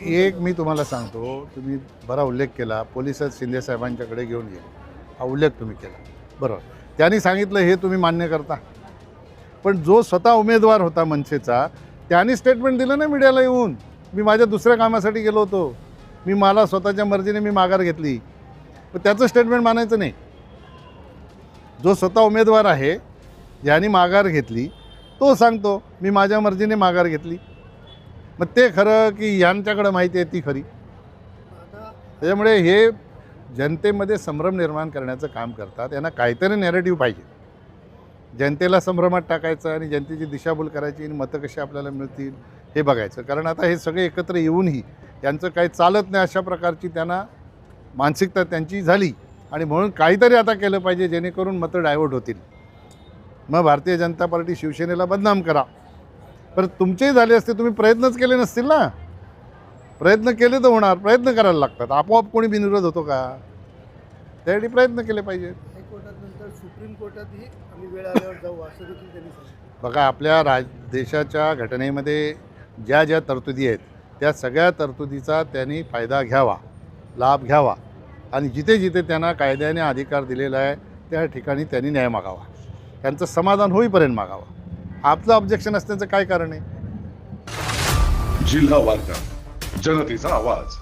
एक मी तुम्हाला सांगतो तुम्ही बरा उल्लेख केला पोलीस शिंदे साहेबांच्याकडे घेऊन गेले. हा उल्लेख तुम्ही केला. बरोबर. त्यांनी सांगितलं हे तुम्ही मान्य करता. पण जो स्वतः उमेदवार होता मनसेचा त्यांनी स्टेटमेंट दिलं ना मीडियाला येऊन. मी माझ्या दुसऱ्या कामासाठी गेलो होतो. मी मला स्वतःच्या मर्जीने मी माघार घेतली. पण त्याचं स्टेटमेंट मानायचं नाही. जो स्वतः उमेदवार आहे ज्यांनी माघार घेतली तो सांगतो मी माझ्या मर्जीने माघार घेतली. मग ते खरं की यांच्याकडं माहिती आहे ती खरी. त्याच्यामुळे हे जनतेमध्ये संभ्रम निर्माण करण्याचं काम करतात. यांना काहीतरी नॅरेटिव्ह पाहिजे. जनतेला संभ्रमात टाकायचं आणि जनतेची दिशाभूल करायची आणि मतं कशी आपल्याला मिळतील हे बघायचं. कारण आता हे सगळे एकत्र येऊनही यांचं काही चालत नाही अशा प्रकारची त्यांना मानसिकता त्यांची झाली. आणि म्हणून काहीतरी आता केलं पाहिजे जेणेकरून मतं डायव्हर्ट होतील. मग भारतीय जनता पार्टी शिवसेनेला बदनाम करा. पण तुमचेही झाले असते तुम्ही प्रयत्नच केले नसतील ना? प्रयत्न केले तर होणार प्रयत्न करायला लागतात. आपोआप कोणी बिनविरोध होतो का? त्यासाठी प्रयत्न केले पाहिजेत सुप्रीम कोर्टातही आम्ही वेळ आल्यावर जाऊ असं देखील त्यांनी सांगितलं. बघा आपल्या राज देशाच्या घटनेमध्ये ज्या ज्या तरतुदी आहेत त्या सगळ्या तरतुदीचा त्यांनी फायदा घ्यावा लाभ घ्यावा. आणि जिथे जिथे त्यांना कायद्याने अधिकार दिलेला आहे त्या ठिकाणी त्यांनी न्याय मागावा. त्यांचं समाधान होईपर्यंत मागावा. आपलं ऑब्जेक्शन असण्याचं काय कारण आहे? जिल्हा वार्ता जनतेचा आवाज.